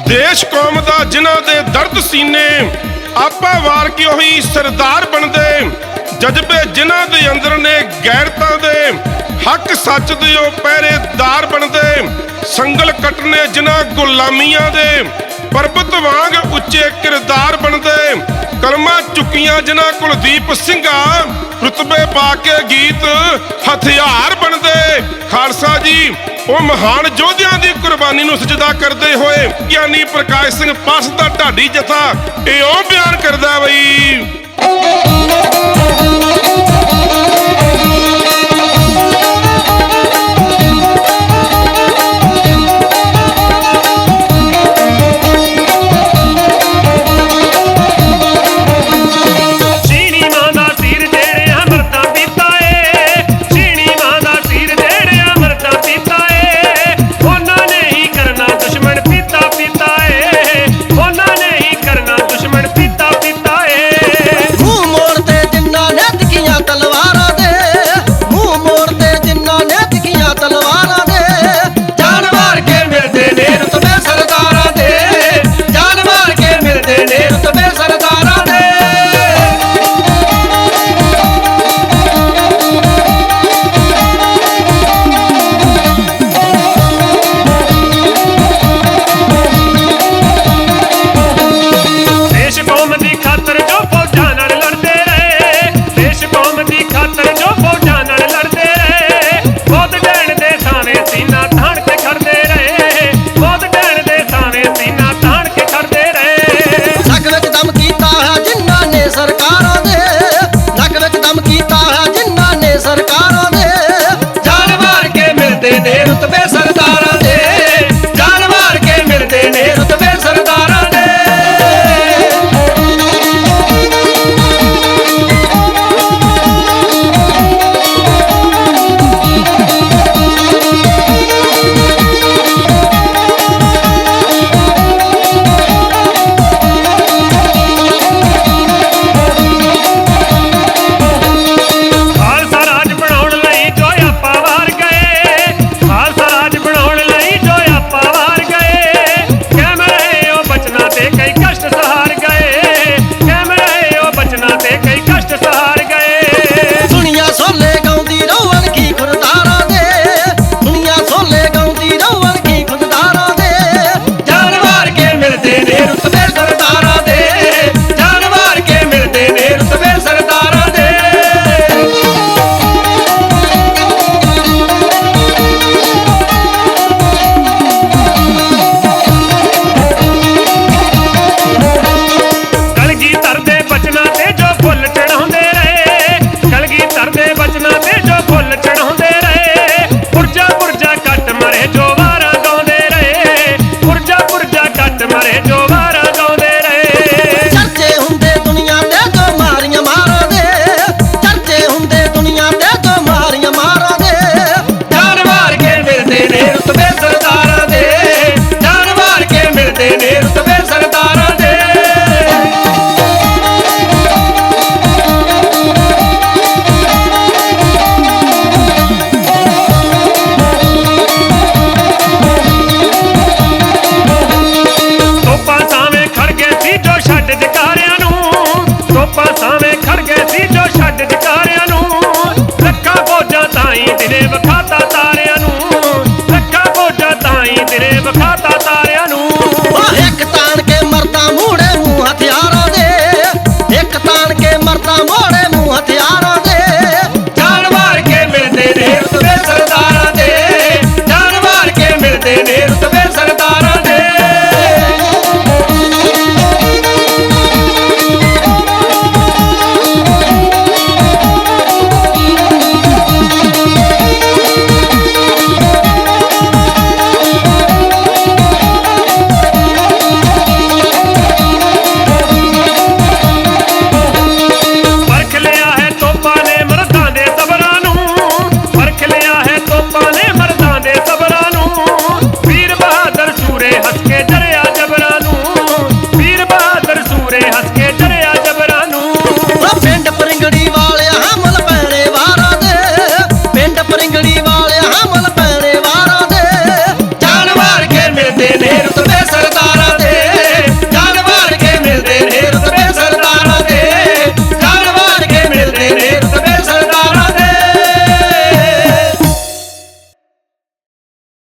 ਦੇਸ਼ ਕੌਮ ਦਾ ਜਿਨ੍ਹਾਂ ਦੇ ਦਰਦ ਸੀਨੇ, ਆਪਾ ਵਾਰ ਕੇ ਉਹੀ ਸਰਦਾਰ ਬਣਦੇ। ਜਜ਼ਬੇ ਜਿਨ੍ਹਾਂ ਦੇ ਅੰਦਰ ਨੇ ਗੈਰਤਾਂ ਦੇ, ਹੱਕ ਸੱਚ ਦੇ ਉਹ ਪਹਿਰੇਦਾਰ ਬਣਦੇ। ਸੰਗਲ ਕੱਟਨੇ ਜਿਨ੍ਹਾਂ ਗੁਲਾਮੀਆਂ ਦੇ, ਪਰਬਤ ਵਾਂਗ ਉੱਚੇ ਕਿਰਦਾਰ ਬਣਦੇ। ਕਲਮਾਂ ਚੁੱਕੀਆਂ ਜਿਨ੍ਹਾਂ ਕੁਲਦੀਪ ਸਿੰਘਾ, ਰੁਤਬੇ ਪਾ ਕੇ ਗੀਤ ਹਥਿਆਰ ਬਣਦੇ। ਖਾਲਸਾ ਜੀ ਉਹ ਮਹਾਨ ਯੋਧਿਆਂ ਦੀ ਕੁਰਬਾਨੀ ਨੂੰ ਸਜਦਾ ਕਰਦੇ ਹੋਏ ਗਿਆਨੀ ਪ੍ਰਕਾਸ਼ ਸਿੰਘ ਪਾਸ ਦਾ ਢਾਡੀ ਜਥਾ ਇਹ ਉਹ ਬਿਆਨ ਕਰਦਾ ਬਈ। छात्र जो